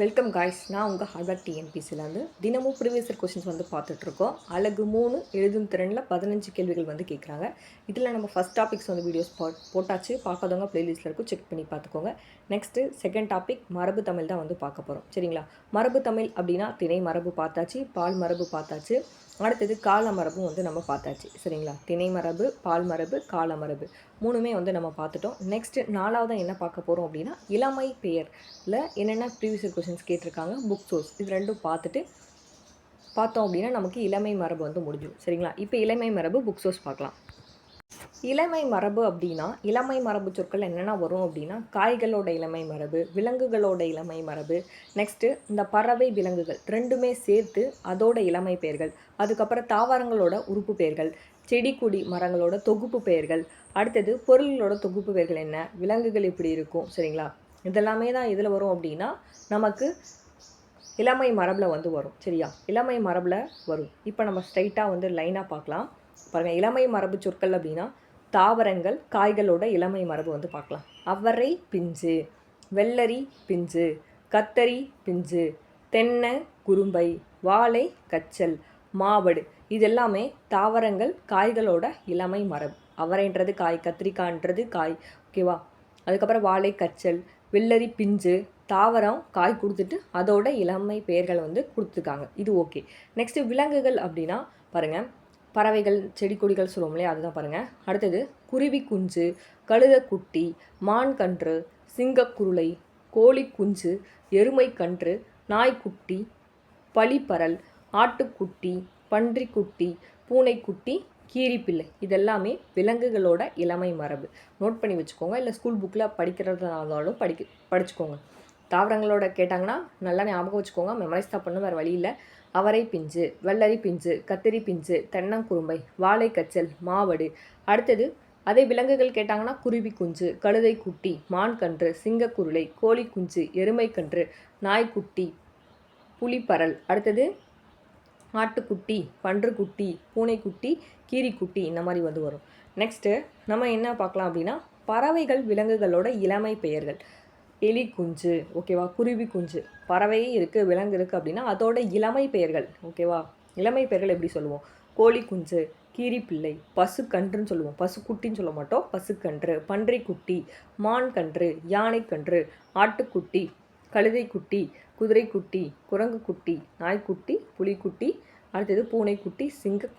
Welcome guys நான் உங்கள் Harvard டிஎன்பிசிலேருந்து தினமும் ப்ரீவியஸ் கொஷின்ஸ் வந்து பார்த்துட்ருக்கோம். அழகு மூணு எழுதும் திறனில் பதினஞ்சு கேள்விகள் வந்து கேட்குறாங்க இதில் நம்ம ஃபஸ்ட் டாபிக்ஸ் வந்து வீடியோஸ் போ போட்டாச்சு. பார்க்காதவங்க ப்ளேலிஸ்ட்டில் இருக்கும் செக் பண்ணி பார்த்துக்கோங்க. நெக்ஸ்ட்டு செகண்ட் டாபிக் மரபு தமிழ் தான் வந்து பார்க்க போகிறோம் சரிங்களா? மரபு தமிழ் அப்படின்னா திணை மரபு பார்த்தாச்சு பால் மரபு பார்த்தாச்சு. அடுத்தது கால மரபும் வந்து நம்ம பார்த்தாச்சு சரிங்களா? திணை மரபு பால் மரபு கால மரபு மூணுமே வந்து நம்ம பார்த்துட்டோம். நெக்ஸ்ட்டு நாலாவதாக என்ன பார்க்க போகிறோம் அப்படின்னா இளமை பெயரில் என்னென்ன ப்ரீவியஸ் கொஷின்ஸ் கேட்டிருக்காங்க? புக் சோர்ஸ் இது ரெண்டும் பார்த்துட்டு பார்த்தோம் அப்படின்னா நமக்கு இளமை மரபு வந்து முடிஞ்சிடும் சரிங்களா? இப்போ இளமை மரபு புக் சோர்ஸ் பார்க்கலாம். இளமை மரபு அப்படின்னா இளமை மரபு சொற்கள் என்னென்ன வரும் அப்படின்னா காய்களோட இளமை மரபு விலங்குகளோட இளமை மரபு நெக்ஸ்ட்டு இந்த பறவை விலங்குகள் ரெண்டுமே சேர்த்து அதோட இளமை பெயர்கள் அதுக்கப்புறம் தாவரங்களோட உறுப்பு பெயர்கள் செடி கொடி மரங்களோட தொகுப்பு பெயர்கள் அடுத்தது பொருள்களோட தொகுப்பு பெயர்கள் என்ன விலங்குகள் இப்படி இருக்கும் சரிங்களா? இதெல்லாமே தான் இதில் வரும் அப்படின்னா நமக்கு இளமை மரபில் வந்து வரும் சரியா? இளமை மரபில் வரும். இப்போ நம்ம ஸ்ட்ரைட்டாக வந்து லைனாக பார்க்கலாம். பாருங்கள் இளமை மரபு சொற்கள் அப்படின்னா தாவரங்கள் காய்களோட இளமை மரபு வந்து பார்க்கலாம். அவரை பிஞ்சு வெள்ளரி பிஞ்சு கத்தரி பிஞ்சு தென்னை குறும்பை வாழை கச்சல் மாவடு இது எல்லாமே தாவரங்கள் காய்களோட இளமை மரபு. அவரைன்றது காய் கத்திரிக்காய்ன்றது காய் ஓகேவா அதுக்கப்புறம் வாழை கச்சல் வெள்ளரி பிஞ்சு தாவரம் காய் கொடுத்துட்டு அதோட இளமை பெயர்களை வந்து கொடுத்துருக்காங்க. இது ஓகே நெக்ஸ்ட்டு விலங்குகள் அப்படின்னா பாருங்கள் பறவைகள் செடி கொடிகள் சொல்லுவோம் இல்லையா? அதுதான் பாருங்கள் அடுத்தது குருவி குஞ்சு கழுதக்குட்டி மான் கன்று சிங்கக்குருளை கோழி குஞ்சு எருமை கன்று நாய்க்குட்டி பளிப்பரல் ஆட்டுக்குட்டி பன்றிக்குட்டி பூனைக்குட்டி கீரிப்பிள்ளை. இதெல்லாமே விலங்குகளோட இளமை மரபு. நோட் பண்ணி வச்சுக்கோங்க. இல்லை ஸ்கூல் புக்கில் படிக்கிறதுனாலும் படிக்க படிச்சுக்கோங்க. தாவரங்களோட கேட்டாங்கன்னா நல்லா ஞாபகம் வச்சுக்கோங்க. மெமரைஸ் தான் பண்ண வேறு வழி இல்லை. அவரை பிஞ்சு வெள்ளரி பிஞ்சு கத்திரி பிஞ்சு தென்னங்குரும்பை வாழைக்கச்சல் மாவடு. அடுத்தது அதே விலங்குகள் கேட்டாங்கன்னா குருவி குஞ்சு கழுதை குட்டி மான் கன்று சிங்கக்குருளை கோழி குஞ்சு எருமை கன்று நாய்க்குட்டி புலிப்பரல் அடுத்தது ஆட்டுக்குட்டி பன்றுக்குட்டி பூனைக்குட்டி கீரிக்குட்டி இந்த மாதிரி வந்து வரும். நெக்ஸ்ட்டு நம்ம என்ன பார்க்கலாம் அப்படின்னா பறவைகள் விலங்குகளோட இளமை பெயர்கள். எலி குஞ்சு ஓகேவா? குருவி குஞ்சு. பறவை இருக்குது விலங்கு இருக்குது அப்படின்னா அதோட இளமை பெயர்கள் ஓகேவா? இளமை பெயர்கள் எப்படி சொல்லுவோம்? கோழி குஞ்சு கீரிப்பிள்ளை பசுக்கன்றுன்னு சொல்லுவோம். பசுக்குட்டின்னு சொல்ல மாட்டோம். பசுக்கன்று பன்றிக்குட்டி மான் கன்று யானைக்கன்று ஆட்டுக்குட்டி கழுதைக்குட்டி குதிரைக்குட்டி குரங்குக்குட்டி நாய்க்குட்டி புலிக்குட்டி அடுத்தது பூனைக்குட்டி சிங்க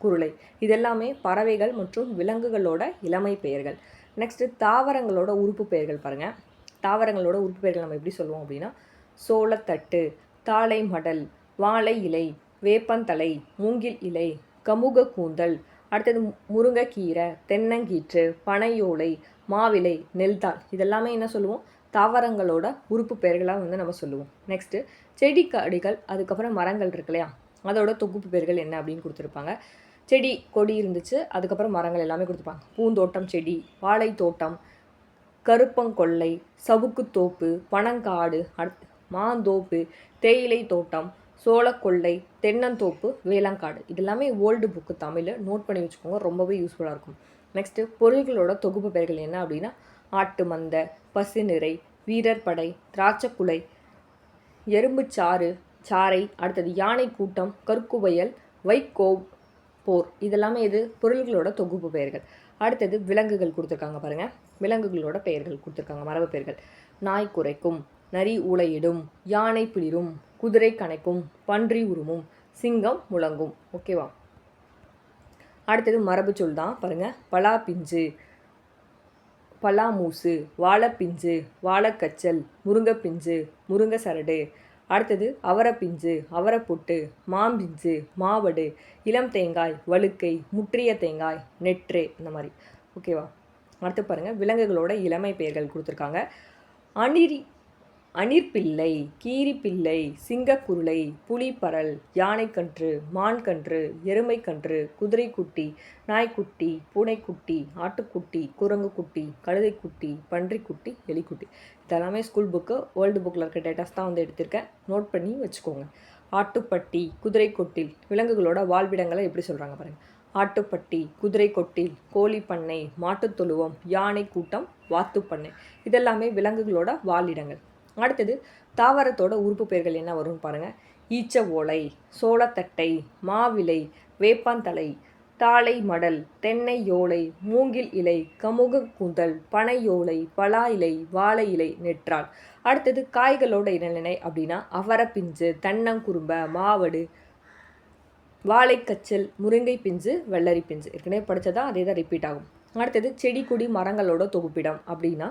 குருளை இதெல்லாமே பறவைகள் மற்றும் விலங்குகளோட இளமை பெயர்கள். நெக்ஸ்ட்டு தாவரங்களோட உறுப்பு பெயர்கள் பாருங்கள் தாவரங்களோட உறுப்பு பெயர்கள் நம்ம எப்படி சொல்லுவோம் அப்படின்னா? சோளத்தட்டு தாளை மடல் வாழை இலை வேப்பந்தலை மூங்கில் இலை கமுக கூந்தல் அடுத்தது முருங்கைக்கீரை தென்னங்கீற்று பனையோலை மாவிலை நெல்தாள். இதெல்லாமே என்ன சொல்லுவோம்? தாவரங்களோட உறுப்பு பெயர்களாக வந்து நம்ம சொல்லுவோம். நெக்ஸ்ட்டு செடி கடிகள் அதுக்கப்புறம் மரங்கள் இருக்கு இல்லையா? அதோட தொகுப்பு பெயர்கள் என்ன அப்படின்னு கொடுத்துருப்பாங்க. செடி கொடி இருந்துச்சு அதுக்கப்புறம் மரங்கள் எல்லாமே கொடுத்துருப்பாங்க. பூந்தோட்டம் செடி வாழை தோட்டம் கருப்பங்கொல்லை சவுக்குத்தோப்பு பனங்காடு அடுத்து மாந்தோப்பு தேயிலை தோட்டம் சோளக்கொல்லை தென்னந்தோப்பு வேளாங்காடு. இது எல்லாமே ஓல்டு புக்கு தமிழ் நோட் பண்ணி வச்சுக்கோங்க ரொம்பவே யூஸ்ஃபுல்லாக இருக்கும். நெக்ஸ்ட்டு பொருள்களோட தொகுப்பு பெயர்கள் என்ன அப்படின்னா ஆட்டு மந்த பசு நிறை வீரர் படை திராட்சக்குலை எறும்புச்சாறு சாறை அடுத்தது யானை கூட்டம் கற்குவயல் வைக்கோ போர். இதெல்லாமே இது பொருள்களோட தொகுப்பு பெயர்கள். அடுத்தது விலங்குகள் கொடுத்துருக்காங்க பாருங்கள் விலங்குகளோட பெயர்கள் கொடுத்துருக்காங்க மரபு பெயர்கள். நாய் குறைக்கும் நரி ஊளையிடும் யானை பிளிரும் குதிரை கணைக்கும் பன்றி உருமும் சிங்கம் முழங்கும். ஓகேவா? அடுத்தது மரபு சொல் தான் பாருங்கள் பலா பிஞ்சு பலா மூசு வாழைப்பிஞ்சு வாழைக்கச்சல் முருங்கைப்பிஞ்சு முருங்கை சரடு அடுத்தது அவரைப்பிஞ்சு அவரைப்புட்டு மாம்பிஞ்சு மாவடு இளம் தேங்காய் வழுக்கை முற்றிய தேங்காய் நெற்றே இந்த மாதிரி. ஓகேவா? அடுத்து பாருங்கள் விலங்குகளோட இளமை பெயர்கள் கொடுத்துருக்காங்க. அணிரி அணிற்பிள்ளை கீரிப்பிள்ளை சிங்கக்குருளை புலிப்பரல் யானைக்கன்று மான்கன்று எருமைக்கன்று குதிரைக்குட்டி நாய்க்குட்டி பூனைக்குட்டி ஆட்டுக்குட்டி குரங்குக்குட்டி கழுதைக்குட்டி பன்றிக்குட்டி எலிக்குட்டி. இதெல்லாமே ஸ்கூல் புக்கு வேர்ல்டு புக்கில் இருக்க டேட்டாஸ் தான் வந்து எடுத்திருக்கேன். நோட் பண்ணி வச்சுக்கோங்க. ஆட்டுப்பட்டி குதிரைக்கொட்டில் விலங்குகளோட வாழ்விடங்களை எப்படி சொல்கிறாங்க பாருங்கள் ஆட்டுப்பட்டி குதிரை கொட்டில் கோழி பண்ணை மாட்டுத்தொழுவம் யானை கூட்டம் வாத்துப்பண்ணை. இதெல்லாமே விலங்குகளோட வாழிடங்கள். அடுத்தது தாவரத்தோட உறுப்பு பெயர்கள் என்ன வரும்னு பாருங்கள் ஈச்ச ஓலை சோளத்தட்டை மாவிலை வேப்பாந்தலை தாழை மடல் தென்னை யோலை மூங்கில் இலை கமுக கூந்தல் பனையோலை பலா இலை வாழை இலை நெற்றால். அடுத்தது காய்களோட இடைநிலை அப்படின்னா அவரப்பிஞ்சு தன்னங்குறும்ப மாவடு வாழைக்கச்சல் முருங்கை பிஞ்சு வெள்ளரி பிஞ்சு. ஏற்கனவே படித்ததான் அதே தான் ரிப்பீட் ஆகும். அடுத்தது செடி கொடி மரங்களோட தொகுப்பிடம் அப்படின்னா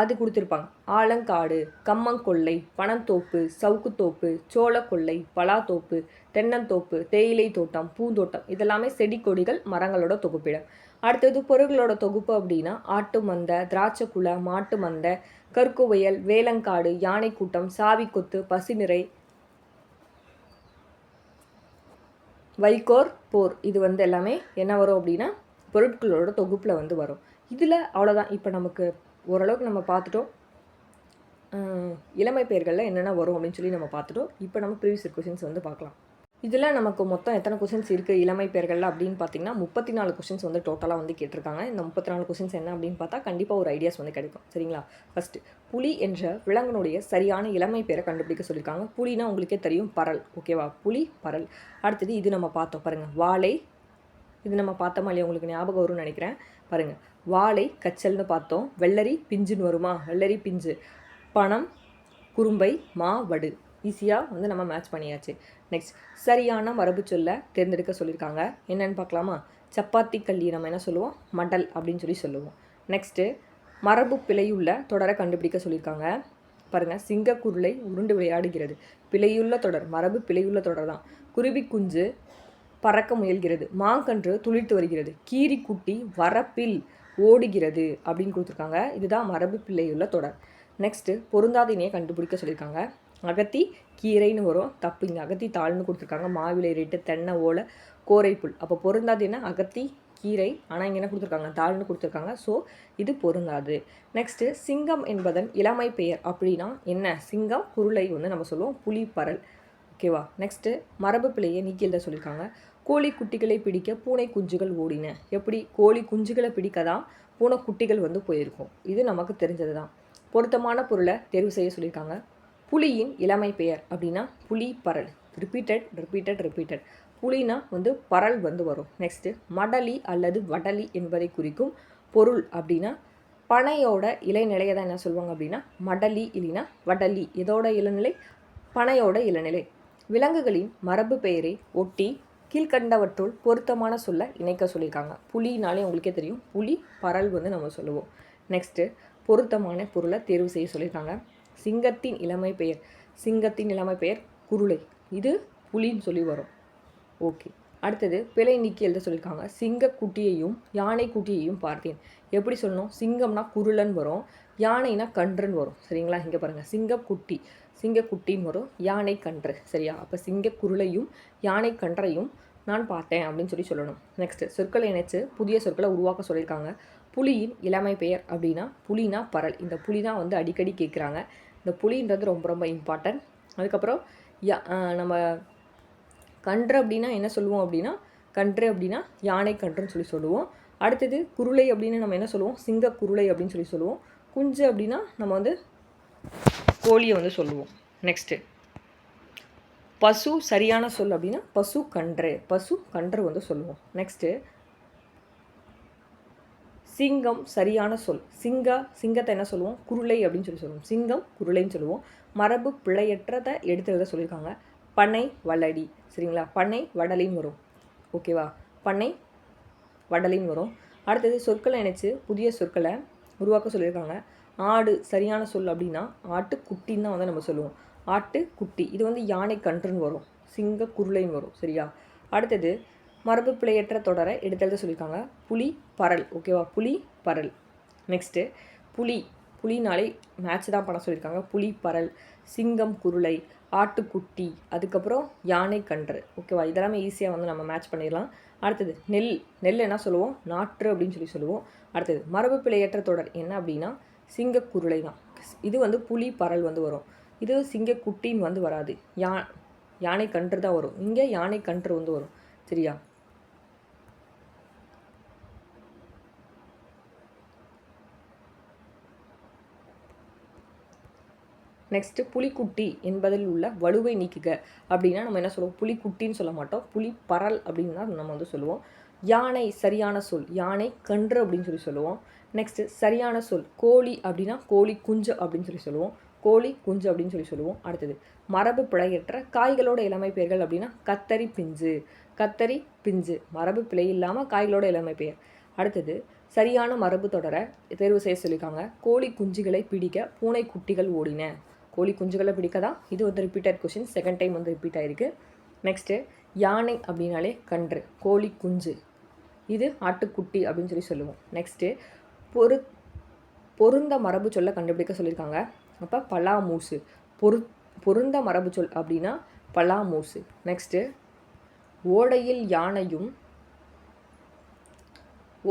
அது கொடுத்துருப்பாங்க. ஆலங்காடு கம்மங்கொல்லை பனந்தோப்பு சவுக்குத்தோப்பு சோளக்கொள்ளை பலாத்தோப்பு தென்னந்தோப்பு தேயிலை தோட்டம் பூந்தோட்டம். இதெல்லாமே செடி கொடிகள் மரங்களோட தொகுப்பிடம். அடுத்தது பொருள்களோட தொகுப்பு அப்படின்னா ஆட்டு மந்தை திராட்சை குலை மாட்டு மந்தை கற்குவையல் வேலங்காடு யானை கூட்டம் சாவிக்கொத்து பசிநிறை வைகோர் போர். இது வந்து எல்லாமே என்ன வரும் அப்படின்னா பொருட்களோட தொகுப்பில் வந்து வரும். இதில் அவ்வளோதான் இப்போ நமக்கு ஓரளவுக்கு நம்ம பார்த்துட்டோம். இளமை பெயர்களில் என்னென்ன வரும் அப்படின்னு சொல்லி நம்ம பார்த்துட்டோம். இப்போ நம்ம ப்ரீவியஸ் கொஷின்ஸ் வந்து பார்க்கலாம். இதில் நமக்கு மொத்தம் எத்தனை கொஷின்ஸ் இருக்குது இளமை பெயர்களில் அப்படின்னு பார்த்தீங்கன்னா முப்பத்தி நாலு கொஷின்ஸ் வந்து டோட்டலாக வந்து கேட்டிருக்காங்க. இந்த முப்பத்தி நாலு கொஷின்ஸ் என்ன அப்படின்னு பார்த்தா கண்டிப்பாக ஒரு ஐடியாஸ் வந்து கிடைக்கும். சரிங்களா? ஃபஸ்ட்டு புலி என்ற விலங்கினுடைய சரியான இளமை பெயரை கண்டுபிடிக்க சொல்லியிருக்காங்க. புலினா உங்களுக்கே தெரியும் பரல். ஓகேவா புலி பரல். அடுத்தது இது நம்ம பார்த்தோம். பாருங்கள் வாழை. இது நம்ம பார்த்தோமா இல்லையா உங்களுக்கு ஞாபகம் வரும்னு நினைக்கிறேன். பாருங்கள் வாழை கச்சல்னு பார்த்தோம். வெள்ளரி பிஞ்சுன்னு வருமா? வெள்ளரி பிஞ்சு. பணம் குறும்பை மா வடு ஈஸியாக வந்து நம்ம மேட்ச் பண்ணியாச்சு. நெக்ஸ்ட் சரியான மரபு சொல்ல தேர்ந்தெடுக்க சொல்லியிருக்காங்க. என்னென்னு பார்க்கலாமா? சப்பாத்தி கல்லி நம்ம என்ன சொல்லுவோம்? மடல் அப்படின்னு சொல்லி சொல்லுவோம். நெக்ஸ்ட்டு மரபு பிழையுள்ள தொடரை கண்டுபிடிக்க சொல்லியிருக்காங்க. பாருங்கள் சிங்கக்குருளை உருண்டு விளையாடுகிறது. பிழையுள்ள தொடர் மரபு பிழையுள்ள தொடர் தான். குருவி குஞ்சு பறக்க முயல்கிறது. மாங்கன்று துளிர்த்து வருகிறது. கீரி குட்டி வரப்பில் ஓடுகிறது அப்படின்னு கொடுத்துருக்காங்க. இதுதான் மரபு பிள்ளையுள்ள தொடர். நெக்ஸ்ட்டு பொருந்தாதினையை கண்டுபிடிக்க சொல்லியிருக்காங்க. அகத்தி கீரைன்னு வரும் தப்பு. இங்கே அகத்தி தாள்னு கொடுத்துருக்காங்க. மாவிலை ரேட்டு தென்னை ஓலை கோரைப்புல். அப்போ பொருந்தாது என்ன? அகத்தி கீரை ஆனால் இங்கே என்ன கொடுத்துருக்காங்க? தாள்னு கொடுத்துருக்காங்க. ஸோ இது பொருந்தாது. நெக்ஸ்ட்டு சிங்கம் என்பதன் இளமை பெயர் அப்படின்னா என்ன? சிங்கம் குருளை வந்து நம்ம சொல்லுவோம் புலிப்பரல். ஓகேவா நெக்ஸ்ட்டு மரபு பிள்ளையை நீக்கி எழுத சொல்லியிருக்காங்க. கோழி குட்டிகளை பிடிக்க பூனை குஞ்சுகள் ஓடின. எப்படி? கோழி குஞ்சுகளை பிடிக்க தான் பூனை குட்டிகள் வந்து போயிருக்கும். இது நமக்கு தெரிஞ்சது தான் பொருத்தமான பொருளை தேர்வு செய்ய சொல்லியிருக்காங்க. புலியின் இளமை பெயர் அப்படின்னா புலி பரல். ரிப்பீட்டட் ரிப்பீட்டட் ரிப்பீட்டட் புலினா வந்து பரல் வந்து வரும். நெக்ஸ்ட்டு மடலி அல்லது வடலி என்பதை குறிக்கும் பொருள் அப்படின்னா பனையோட இலைநிலையை தான் என்ன சொல்லுவாங்க அப்படின்னா? மடலி இல்லைன்னா வடலி. எதோட இளநிலை? பனையோட இளநிலை. விலங்குகளின் மரபு பெயரை ஒட்டி கீழ்கண்டவற்றுள் பொருத்தமான சொல்ல இணைக்க சொல்லியிருக்காங்க. புலினாலே உங்களுக்கே தெரியும். புலி பரல் வந்து நம்ம சொல்லுவோம். நெக்ஸ்ட்டு பொருத்தமான பொருளை தேர்வு செய்ய சொல்லியிருக்காங்க. சிங்கத்தின் இளமை பெயர். சிங்கத்தின் இளமை பெயர் குருளை. இது புலின்னு சொல்லி வரும். ஓகே. அடுத்தது பிழை நீக்கி எழுத சொல்லியிருக்காங்க. சிங்கக்குட்டியையும் யானை குட்டியையும் பார்த்தேன். எப்படி சொல்லணும்? சிங்கம்னா குருளன் வரும். யானைனா கன்றுன்னு வரும். சரிங்களா? இங்கே பாருங்கள் சிங்கக்குட்டி. சிங்கக்குட்டின்னு வரும். யானை கன்று. சரியா? அப்போ சிங்கக்குருளையும் யானை கன்றையும் நான் பார்த்தேன் அப்படின்னு சொல்லி சொல்லணும். நெக்ஸ்ட்டு சொற்களை இணைச்சு புதிய சொற்களை உருவாக்க சொல்லியிருக்காங்க. புலியின் இளமை பெயர் அப்படின்னா புலினா பரல். இந்த புலி தான் வந்து அடிக்கடி கேட்குறாங்க. இந்த புலின்றது ரொம்ப ரொம்ப இம்பார்ட்டன்ட் அதுக்கப்புறம் யா நம்ம கன்று அப்படின்னா என்ன சொல்லுவோம் அப்படின்னா கன்று அப்படின்னா யானை கன்றுன்னு சொல்லி சொல்லுவோம். அடுத்தது குருளை அப்படின்னு நம்ம என்ன சொல்லுவோம்? சிங்க குருளை அப்படின்னு சொல்லி சொல்லுவோம். குஞ்சு அப்படின்னா நம்ம வந்து கோழியை வந்து சொல்லுவோம். நெக்ஸ்ட்டு பசு சரியான சொல் அப்படின்னா பசு கன்று பசு கன்று வந்து சொல்லுவோம். நெக்ஸ்ட்டு சிங்கம் சரியான சொல். சிங்க சிங்கத்தை என்ன சொல்லுவோம்? குருளை அப்படின்னு சொல்லி சொல்லுவோம். சிங்கம் குருளைன்னு சொல்லுவோம். மரபு பிழையற்றதை எடுத்து எழுத சொல்லியிருக்காங்க. பனை வளடி. சரிங்களா? பனை வடலின்னு வரும். ஓகேவா? பனை வடலின்னு வரும். அடுத்தது சொற்களை நினச்சி புதிய சொற்களை உருவாக்க சொல்லியிருக்காங்க. ஆடு சரியான சொல் அப்படின்னா ஆட்டுக்குட்டின்னு தான் வந்து நம்ம சொல்லுவோம். ஆட்டு குட்டி. இது வந்து யானை கன்றுன்னு வரும். சிங்க குருளைன்னு வரும். சரியா? அடுத்தது மரபு பிழையற்ற தொடரை எடுத்தெழுத சொல்லியிருக்காங்க. புலி பரல். ஓகேவா புலி பரல். நெக்ஸ்ட்டு புலி. புலினாலே மேட்ச் தான் பண்ண சொல்லியிருக்காங்க. புலி பரல் சிங்கம் குருளை ஆட்டுக்குட்டி அதுக்கப்புறம் யானை கன்று. ஓகேவா இதெல்லாமே ஈஸியாக வந்து நம்ம மேட்ச் பண்ணிடலாம். அடுத்தது நெல். நெல் என்ன சொல்லுவோம்? நாற்று அப்படின்னு சொல்லி சொல்லுவோம். அடுத்தது மரபு பிழையற்ற தொடர் என்ன அப்படின்னா சிங்கக்குருளை தான். இது வந்து புலி பரல் வந்து வரும். இது சிங்கக்குட்டின்னு வந்து வராது. யா யானை கன்று தான் வரும். இங்கே யானை கன்று வந்து வரும். சரியா? நெக்ஸ்ட்டு புலிக்குட்டி என்பதில் உள்ள வலுவை நீக்குக. அப்படின்னா நம்ம என்ன சொல்லுவோம்? புலிக்குட்டின்னு சொல்ல மாட்டோம். புலி பரல் அப்படின்னு தான் நம்ம வந்து சொல்லுவோம். யானை சரியான சொல். யானை கன்று அப்படின்னு சொல்லி சொல்லுவோம். நெக்ஸ்ட்டு சரியான சொல். கோழி அப்படின்னா கோழி குஞ்சு அப்படின்னு சொல்லி சொல்லுவோம். கோழி குஞ்சு அப்படின்னு சொல்லி சொல்லுவோம். அடுத்தது மரபு பிழையற்ற காய்களோட இளமை பெயர்கள் அப்படின்னா கத்தரி பிஞ்சு. கத்தரி பிஞ்சு. மரபு பிழை இல்லாமல் காய்களோட இளமை பெயர். அடுத்தது சரியான மரபு தொடர தேர்வு செய்ய சொல்லியிருக்காங்க. கோழி குஞ்சுகளை பிடிக்க பூனை குட்டிகள் ஓடின. கோழி குஞ்சுகளை பிடிக்க தான் இது வந்து ரிப்பீட்டட் கொஷின் செகண்ட் டைம் வந்து ரிப்பீட் ஆகிருக்கு நெக்ஸ்ட்டு யானை அப்படின்னாலே கன்று கோழி குஞ்சு. இது ஆட்டுக்குட்டி அப்படின்னு சொல்லி சொல்லுவோம். நெக்ஸ்ட்டு பொரு பொருந்த மரபு சொல்ல கண்டுபிடிக்க சொல்லியிருக்காங்க. அப்போ பலாமூசு. பொரு பொருந்த மரபு சொல் அப்படின்னா பலாமூசு. நெக்ஸ்ட்டு ஓடையில் யானையும்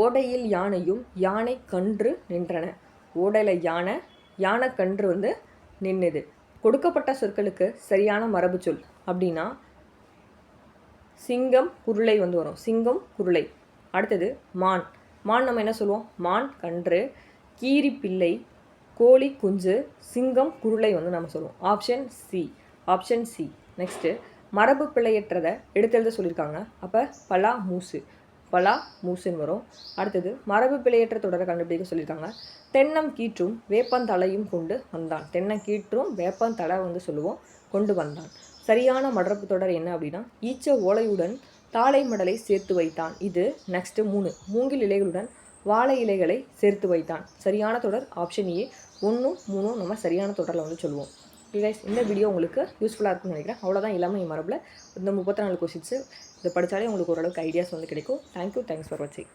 ஓடையில் யானையும் யானை கன்று நின்றன. ஓடையில் யானை யானை கன்று வந்து நின்னுது. கொடுக்கப்பட்ட சொற்களுக்கு சரியான மரபு சொல் அப்படின்னா சிங்கம் குருளை வந்து வரும். சிங்கம் குருளை. அடுத்தது மான். மான் நம்ம என்ன சொல்லுவோம்? மான் கன்று கீரி பிள்ளை கோழி குஞ்சு சிங்கம் குருளை வந்து நம்ம சொல்லுவோம். Option C option C next மரபு பிழையற்றதை எடுத்தெழுத சொல்லியிருக்காங்க. அப்போ பலா மூசு. பலா மூசின் வரும். அடுத்தது மரபு பிழையற்ற தொடரை கண்டுபிடிக்க சொல்லியிருக்காங்க. தென்னம் கீற்றும் வேப்பந்தலையும் கொண்டு வந்தான். தென்னம் கீற்றும் வேப்பந்தலை வந்து சொல்லுவோம் கொண்டு வந்தான். சரியான மரபு தொடர் என்ன அப்படின்னா ஈச்ச ஓலையுடன் தாளை மடலை சேர்த்து வைத்தான். இது நெக்ஸ்ட்டு மூணு. மூங்கில் இலைகளுடன் வாழை இலைகளை சேர்த்து வைத்தான். சரியான தொடர் ஆப்ஷன் ஏ ஒன்றும் மூணும் நம்ம சரியான தொடரில் வந்து சொல்லுவோம். கைஸ் இந்த வீடியோ உங்களுக்கு யூஸ்ஃபுல்லாக இருக்கும்னு நினைக்கிறேன். அவ்வளோதான் இல்லாமல் மரபில். இந்த முப்பத்தி நாலு கொஷின்ஸு இதை படித்தாலே உங்களுக்கு ஓரளவுக்கு ஐடியாஸ் வந்து கிடைக்கும். தேங்க்யூ தேங்க்ஸ் ஃபார் வாட்சிங்